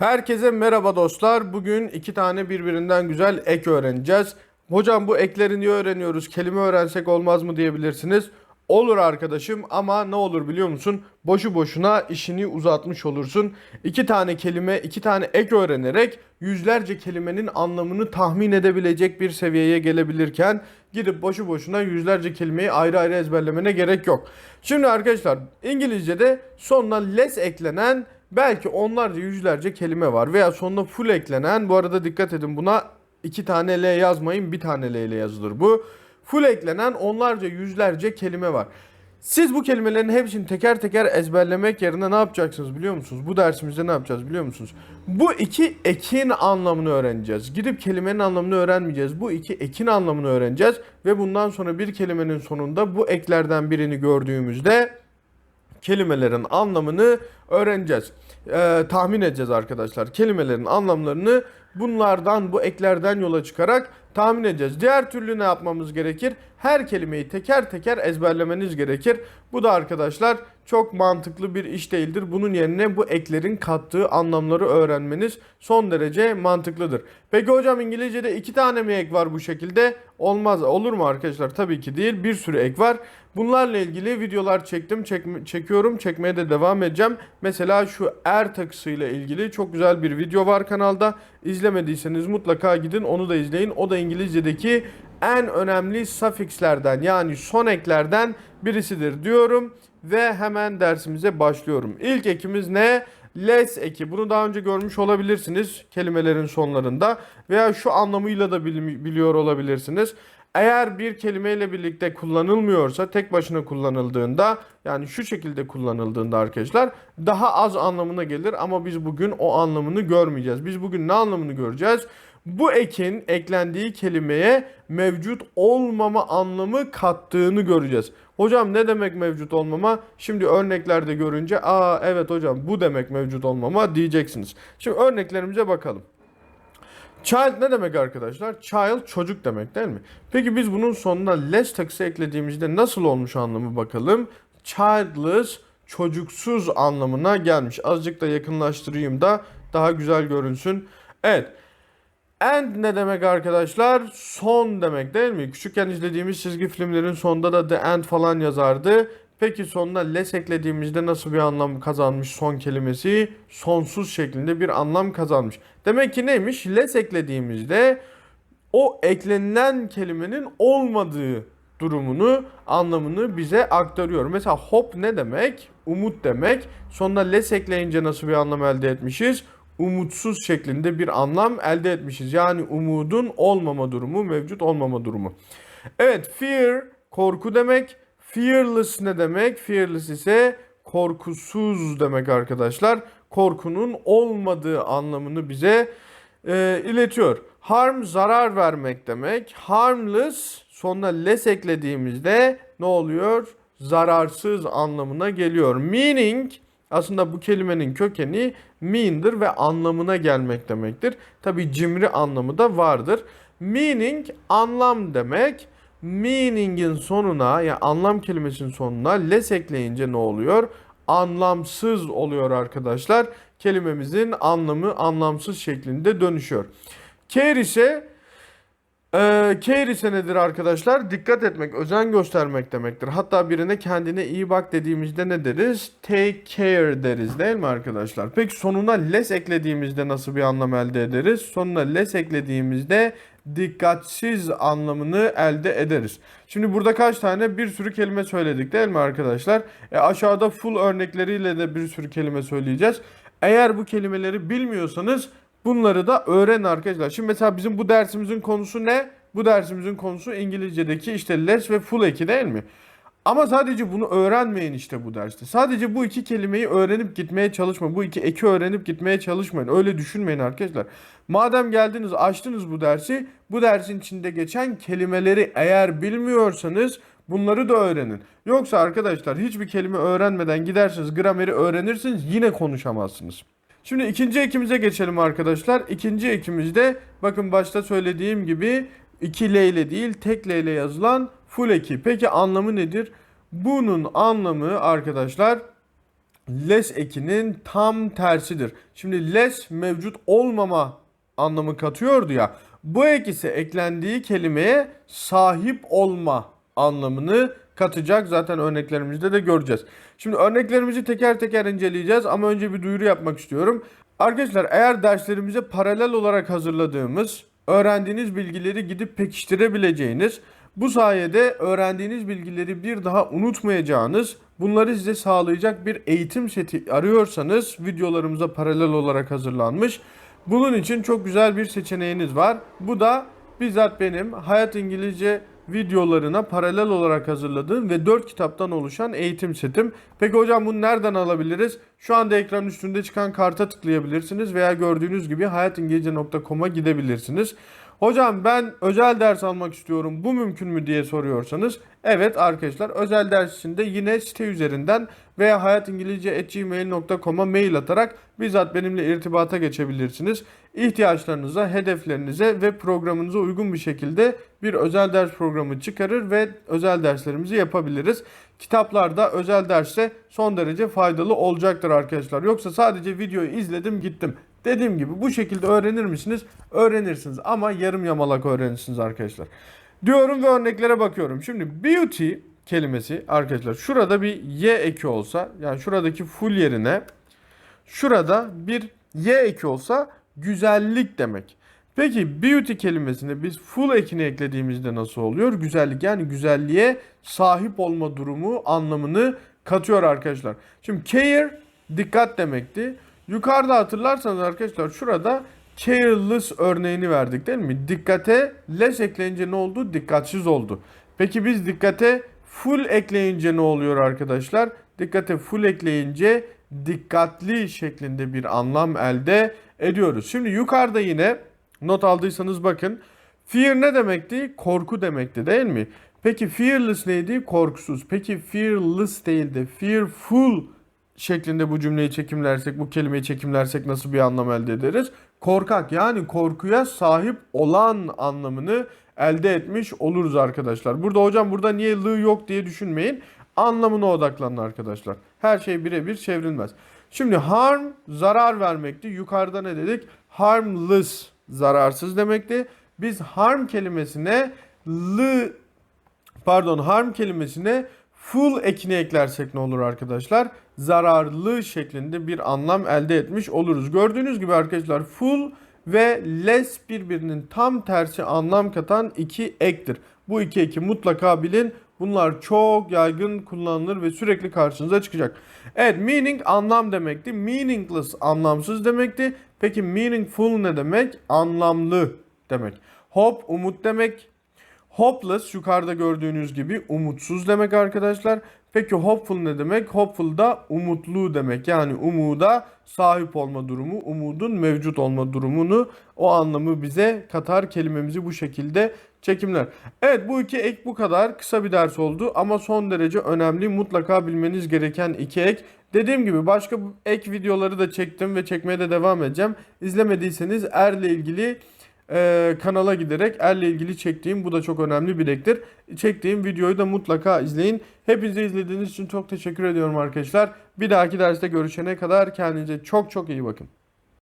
Herkese merhaba dostlar. Bugün iki tane birbirinden güzel ek öğreneceğiz. Hocam bu ekleri niye öğreniyoruz? Kelime öğrensek olmaz mı diyebilirsiniz. Olur arkadaşım ama ne olur biliyor musun? Boşu boşuna işini uzatmış olursun. İki tane kelime, iki tane ek öğrenerek yüzlerce kelimenin anlamını tahmin edebilecek bir seviyeye gelebilirken gidip boşu boşuna yüzlerce kelimeyi ayrı ayrı ezberlemene gerek yok. Şimdi arkadaşlar İngilizce'de sonuna less eklenen belki onlarca yüzlerce kelime var veya sonuna full eklenen bu arada dikkat edin buna iki tane L yazmayın bir tane L ile yazılır bu. Full eklenen onlarca yüzlerce kelime var. Siz bu kelimelerin hepsini teker teker ezberlemek yerine ne yapacaksınız biliyor musunuz? Bu dersimizde ne yapacağız biliyor musunuz? Bu iki ekin anlamını öğreneceğiz. Gidip kelimenin anlamını öğrenmeyeceğiz. Bu iki ekin anlamını öğreneceğiz ve bundan sonra bir kelimenin sonunda bu eklerden birini gördüğümüzde kelimelerin anlamını öğreneceğiz. Ee, tahmin edeceğiz arkadaşlar. Kelimelerin anlamlarını bunlardan, bu eklerden yola çıkarak tahmin edeceğiz. Diğer türlü ne yapmamız gerekir? Her kelimeyi teker teker ezberlemeniz gerekir. Bu da arkadaşlar çok mantıklı bir iş değildir. Bunun yerine bu eklerin kattığı anlamları öğrenmeniz son derece mantıklıdır. Peki hocam İngilizce'de iki tane mi ek var bu şekilde? Olmaz. Olur mu arkadaşlar? Tabii ki değil. Bir sürü ek var. Bunlarla ilgili videolar çektim, çekme- çekiyorum, çekmeye de devam edeceğim. Mesela şu er takısıyla ilgili çok güzel bir video var kanalda. İzlemediyseniz mutlaka gidin onu da izleyin. O da İngilizce'deki en önemli suffixlerden yani son eklerden birisidir diyorum ve hemen dersimize başlıyorum. İlk ekimiz ne? Less eki. Bunu daha önce görmüş olabilirsiniz kelimelerin sonlarında veya şu anlamıyla da bil- biliyor olabilirsiniz. Eğer bir kelimeyle birlikte kullanılmıyorsa tek başına kullanıldığında yani şu şekilde kullanıldığında arkadaşlar daha az anlamına gelir ama biz bugün o anlamını görmeyeceğiz. Biz bugün ne anlamını göreceğiz? Bu ekin eklendiği kelimeye mevcut olmama anlamı kattığını göreceğiz. Hocam ne demek mevcut olmama? Şimdi örneklerde görünce aa evet hocam bu demek mevcut olmama diyeceksiniz. Şimdi örneklerimize bakalım. Child ne demek arkadaşlar? Child çocuk demek değil mi? Peki biz bunun sonuna less takısı eklediğimizde nasıl olmuş anlamı bakalım. Childless çocuksuz anlamına gelmiş. Azıcık da yakınlaştırayım da daha güzel görünsün. Evet. End ne demek arkadaşlar? Son demek değil mi? Küçükken izlediğimiz çizgi filmlerin sonunda da the end falan yazardı. Peki sonuna less eklediğimizde nasıl bir anlam kazanmış son kelimesi? Sonsuz şeklinde bir anlam kazanmış. Demek ki neymiş? Less eklediğimizde o eklenilen kelimenin olmadığı durumunu, anlamını bize aktarıyor. Mesela hope ne demek? Umut demek. Sonuna less ekleyince nasıl bir anlam elde etmişiz? Umutsuz şeklinde bir anlam elde etmişiz. Yani umudun olmama durumu, mevcut olmama durumu. Evet, fear korku demek. Fearless ne demek? Fearless ise korkusuz demek arkadaşlar. Korkunun olmadığı anlamını bize e, iletiyor. Harm zarar vermek demek. Harmless sonuna less eklediğimizde ne oluyor? Zararsız anlamına geliyor. Meaning aslında bu kelimenin kökeni mean'dir ve anlamına gelmek demektir. Tabi cimri anlamı da vardır. Meaning anlam demek. Meaning'in sonuna yani anlam kelimesinin sonuna less ekleyince ne oluyor? Anlamsız oluyor arkadaşlar. Kelimemizin anlamı anlamsız şeklinde dönüşüyor. Care ise e, care ise nedir arkadaşlar? Dikkat etmek, özen göstermek demektir. Hatta birine kendine iyi bak dediğimizde ne deriz? Take care deriz değil mi arkadaşlar? Peki sonuna less eklediğimizde nasıl bir anlam elde ederiz? Sonuna less eklediğimizde dikkatsiz anlamını elde ederiz. Şimdi burada kaç tane bir sürü kelime söyledik değil mi arkadaşlar? E aşağıda full örnekleriyle de bir sürü kelime söyleyeceğiz. Eğer bu kelimeleri bilmiyorsanız bunları da öğrenin arkadaşlar. Şimdi mesela bizim bu dersimizin konusu ne? Bu dersimizin konusu İngilizce'deki işte less ve full eki değil mi? Ama sadece bunu öğrenmeyin işte bu derste. Sadece bu iki kelimeyi öğrenip gitmeye çalışma. Bu iki eki öğrenip gitmeye çalışmayın. Öyle düşünmeyin arkadaşlar. Madem geldiniz açtınız bu dersi. Bu dersin içinde geçen kelimeleri eğer bilmiyorsanız bunları da öğrenin. Yoksa arkadaşlar hiçbir kelime öğrenmeden gidersiniz grameri öğrenirsiniz yine konuşamazsınız. Şimdi ikinci ekimize geçelim arkadaşlar. İkinci ekimizde bakın başta söylediğim gibi iki L ile değil tek L ile yazılan full eki. Peki anlamı nedir? Bunun anlamı arkadaşlar less ekinin tam tersidir. Şimdi less mevcut olmama anlamı katıyordu ya. Bu ek ise eklendiği kelimeye sahip olma anlamını katacak. Zaten örneklerimizde de göreceğiz. Şimdi örneklerimizi teker teker inceleyeceğiz ama önce bir duyuru yapmak istiyorum. Arkadaşlar eğer derslerimize paralel olarak hazırladığımız öğrendiğiniz bilgileri gidip pekiştirebileceğiniz bu sayede öğrendiğiniz bilgileri bir daha unutmayacağınız, bunları size sağlayacak bir eğitim seti arıyorsanız videolarımıza paralel olarak hazırlanmış. Bunun için çok güzel bir seçeneğiniz var. Bu da bizzat benim Hayat İngilizce videolarına paralel olarak hazırladığım ve 4 kitaptan oluşan eğitim setim. Peki hocam bunu nereden alabiliriz? Şu anda ekranın üstünde çıkan karta tıklayabilirsiniz veya gördüğünüz gibi hayatingilizce.com'a gidebilirsiniz. Hocam ben özel ders almak istiyorum bu mümkün mü diye soruyorsanız evet arkadaşlar özel ders için de yine site üzerinden veya hayatingilizce.gmail.com'a mail atarak bizzat benimle irtibata geçebilirsiniz. İhtiyaçlarınıza, hedeflerinize ve programınıza uygun bir şekilde bir özel ders programı çıkarır ve özel derslerimizi yapabiliriz. Kitaplarda özel derse son derece faydalı olacaktır arkadaşlar. Yoksa sadece videoyu izledim gittim. Dediğim gibi bu şekilde öğrenir misiniz? Öğrenirsiniz ama yarım yamalak öğrenirsiniz arkadaşlar. Diyorum ve örneklere bakıyorum. Şimdi beauty kelimesi arkadaşlar şurada bir y eki olsa yani şuradaki full yerine şurada bir y eki olsa güzellik demek. Peki beauty kelimesine biz full ekini eklediğimizde nasıl oluyor? Güzellik yani güzelliğe sahip olma durumu anlamını katıyor arkadaşlar. Şimdi care dikkat demekti. Yukarıda hatırlarsanız arkadaşlar şurada careless örneğini verdik değil mi? Dikkate less ekleyince ne oldu? Dikkatsiz oldu. Peki biz dikkate full ekleyince ne oluyor arkadaşlar? Dikkate full ekleyince dikkatli şeklinde bir anlam elde ediyoruz. Şimdi yukarıda yine not aldıysanız bakın. Fear ne demekti? Korku demekti değil mi? Peki fearless neydi? Korkusuz. Peki fearless değil de fearful şeklinde bu cümleyi çekimlersek, bu kelimeyi çekimlersek nasıl bir anlam elde ederiz? Korkak yani korkuya sahip olan anlamını elde etmiş oluruz arkadaşlar. Burada hocam burada niye lı yok diye düşünmeyin. Anlamına odaklanın arkadaşlar. Her şey birebir çevrilmez. Şimdi harm zarar vermekti. Yukarıda ne dedik? Harmless zararsız demekti. Biz harm kelimesine lı pardon harm kelimesine full ekini eklersek ne olur arkadaşlar? Zararlı şeklinde bir anlam elde etmiş oluruz. Gördüğünüz gibi arkadaşlar full ve less birbirinin tam tersi anlam katan iki ektir. Bu iki eki mutlaka bilin. Bunlar çok yaygın kullanılır ve sürekli karşınıza çıkacak. Evet meaning anlam demekti. Meaningless anlamsız demekti. Peki meaningful ne demek? Anlamlı demek. Hope umut demek. Hopeless yukarıda gördüğünüz gibi umutsuz demek arkadaşlar. Peki hopeful ne demek? Hopeful da umutlu demek. Yani umuda sahip olma durumu, umudun mevcut olma durumunu o anlamı bize katar kelimemizi bu şekilde çekimler. Evet bu iki ek bu kadar kısa bir ders oldu ama son derece önemli mutlaka bilmeniz gereken iki ek. Dediğim gibi başka ek videoları da çektim ve çekmeye de devam edeceğim. İzlemediyseniz erle ilgili e, kanala giderek erle ilgili çektiğim bu da çok önemli bir ektir. Çektiğim videoyu da mutlaka izleyin. Hepinize izlediğiniz için çok teşekkür ediyorum arkadaşlar. Bir dahaki derste görüşene kadar kendinize çok çok iyi bakın.